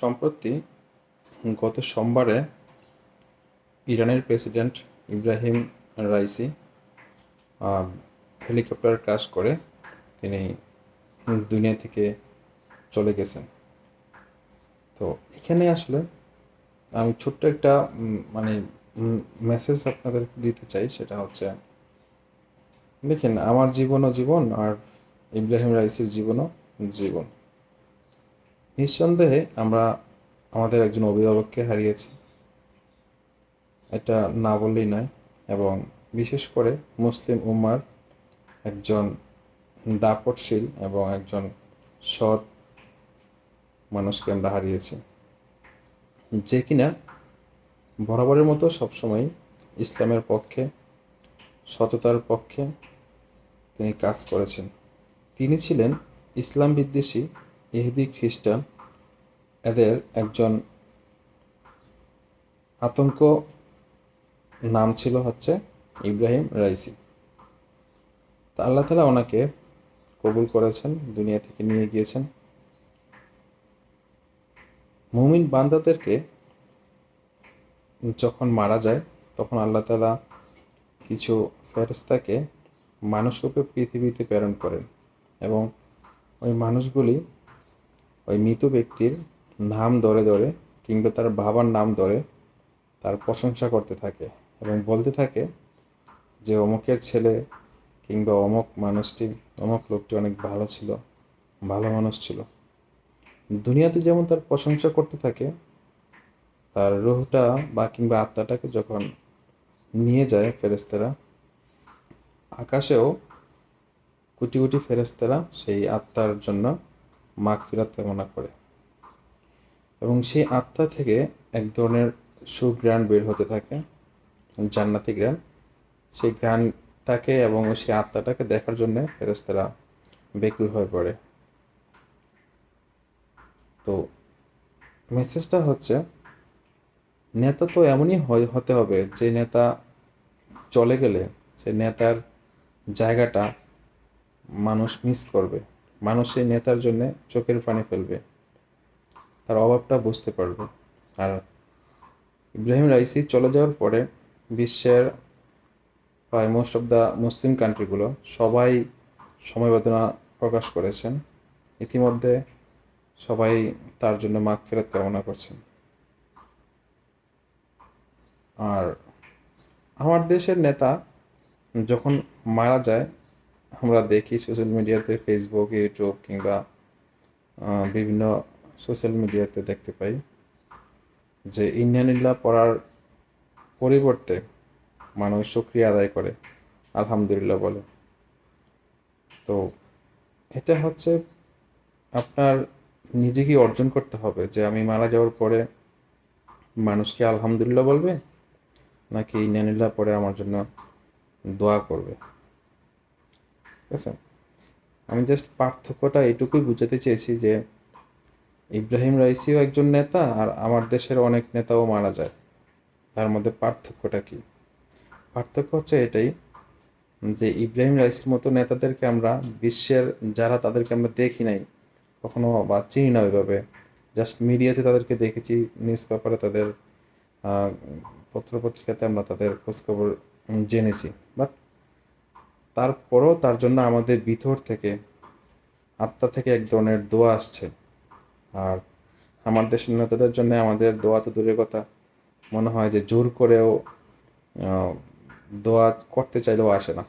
সম্প্রতি গত সোমবারে ইরানের president Ebrahim Raisi helicopter crash করে তিনি দুনিয়া থেকে চলে গেছেন। তো এখানে আসলে আমি ছোট্ট একটা মানে মেসেজ আপনাদের দিতে চাই, সেটা হচ্ছে, দেখেন, আমার জীবনও জীবন আর ইব্রাহিম রাইসির জীবনও জীবন। নিঃসন্দেহে আমরা আমাদের একজন অভিভাবককে হারিয়েছি। এটা না বললেই নয়, এবং বিশেষ করে মুসলিম উম্মার একজন দাপটশীল এবং একজন সৎ মানুষকে আমরা হারিয়েছি। যে কিনা বরাবরের মতো সবসময় ইসলামের পক্ষে, সততার পক্ষে তিনি কাজ করেছেন। তিনি ছিলেন ইসলাম বিদ্বেষী ইহুদি খ্রিস্টান এদের একজন আতঙ্ক নাম ছিল হচ্ছে ইব্রাহিম রাইসি। তা আল্লাহ তালা ওনাকে কবুল করেছেন, দুনিয়া থেকে নিয়ে গিয়েছেন। মুমিন বান্দাদেরকে যখন মারা যায়, তখন আল্লাহ তালা কিছু ফেরেস্তাকে মানুষরূপে পৃথিবীতে প্রেরণ করেন এবং ওই মানুষগুলি ওই মৃত ব্যক্তির নাম ধরে ধরে কিংবা তার বাবার নাম ধরে তার প্রশংসা করতে থাকে এবং বলতে থাকে যে অমুকের ছেলে কিংবা অমুক মানুষটি, অমুক লোকটি অনেক ভালো ছিল, ভালো মানুষ ছিল। দুনিয়াতে যেমন তার প্রশংসা করতে থাকে, তার রুহটা বা কিংবা আত্মাটাকে যখন নিয়ে যায় ফেরেস্তেরা আকাশেও কোটি কোটি ফেরেস্তারা সেই আত্মার জন্য মাগ ফিরাত কামনা করে। এবং সেই আত্মা থেকে এক ধরনের সুগ্রাণ বের হতে থাকে, জান্নাতি গ্রাণ সেই গ্রাণটাকে এবং সেই আত্মাটাকে দেখার জন্য ফেরেস্তারা বেকুল হয়ে পড়ে। তো মেসেজটা হচ্ছে, নেতা তো এমনই হতে হবে যে নেতা চলে গেলে সে নেতার জায়গাটা মানুষ মিস করবে। মানুষ সেই নেতার জন্য চোখের পানি ফেলবে। তার অভাবটা বুঝতে পারবে। আর ইব্রাহিম রাইসি চলে যাওয়ার পরে বিশ্বের প্রায় মোস্ট অফ দ্য মুসলিম কান্ট্রিগুলো সবাই সমবেদনা প্রকাশ করেছেন। ইতিমধ্যে সবাই তার জন্য মাগ ফেরত কামনা করছেন। আর আমার দেশের নেতা যখন মারা যায় আমরা দেখি সোশ্যাল মিডিয়াতে ফেসবুক ইউটিউব কিংবা বিভিন্ন সোশ্যাল মিডিয়াতে দেখতে পাই যে ইন্ডিয়ানিল্লা পড়ার পরিবর্তে মানুষ শুক্রিয়া আদায় করে, আলহামদুলিল্লাহ বলে। তো এটা হচ্ছে আপনার নিজেকে অর্জন করতে হবে যে আমি মারা যাওয়ার পরে মানুষকে আলহামদুলিল্লাহ বলবে? নাকি ইন্ডিয়ানিল্লাহ পরে আমার জন্য দোয়া করবে? ঠিক আছে? আমি জাস্ট পার্থক্যটা এটুকুই বুঝাতে চেয়েছি যে, ইব্রাহিম রাইসিও একজন নেতা আর আমার দেশের অনেক নেতাও মারা যায়। তার মধ্যে পার্থক্যটা কি? পার্থক্য হচ্ছে এটাই যে, ইব্রাহিম রাইসির মতো নেতাদেরকে আমরা বিশ্বের যারা তাদেরকে আমরা দেখি নাই, কখনো বা চিনি না ওইভাবে। জাস্ট মিডিয়াতে তাদেরকে দেখেছি নিউজ পেপারে তাদের পত্রপত্রিকাতে আমরা তাদের খোঁজখবর জেনেছি। বাট তারপরও তার জন্য আমাদের ভিতর থেকে, আত্মা থেকে এক ধরনের দোয়া আসছে। আর আমার দেশের নেতাদের জন্য আমাদের দোয়া তো দূরের কথা। মনে হয় যে জোর করেও দোয়া করতে চাইলেও আসে না।